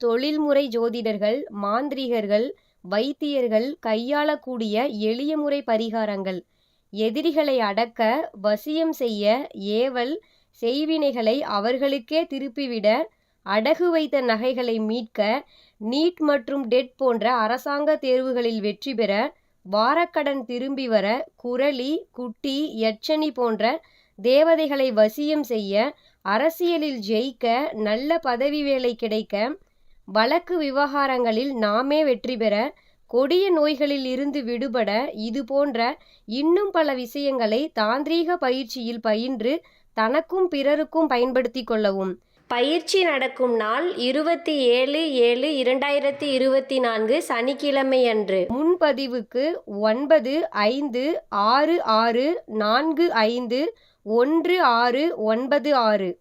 தொழில்முறை ஜோதிடர்கள் மாந்திரீகர்கள் வைத்தியர்கள் கையாளக்கூடிய எளிய முறை பரிகாரங்கள். எதிரிகளை அடக்க வசியம் செய்ய ஏவல் செய்வினைகளை அவர்களுக்கே திருப்பிவிட அடகு வைத்த நகைகளை மீட்க நீட் மற்றும் டெட் போன்ற அரசாங்க தேர்வுகளில் வெற்றி பெற வாரக்கடன் திரும்பி வர குரளி குட்டி யட்சணி போன்ற தேவதைகளை வசியம் செய்ய அரசியலில் ஜெயிக்க நல்ல பதவி வேலை கிடைக்க வழக்கு விவகாரங்களில் நாமே வெற்றி பெற கொடிய நோய்களில் இருந்து விடுபட இது போன்ற இன்னும் பல விஷயங்களை தாந்திரீக பயிற்சியில் பயின்று தனக்கும் பிறருக்கும் பயன்படுத்தி கொள்ளவும். பயிற்சி நடக்கும் நாள் இருபத்தி ஏழு ஏழு இரண்டாயிரத்தி இருபத்தி நான்கு சனிக்கிழமை அன்று. முன்பதிவுக்கு ஒன்பது ஐந்து ஆறு ஆறு நான்கு ஐந்து ஒன்று ஆறு ஒன்பது ஆறு.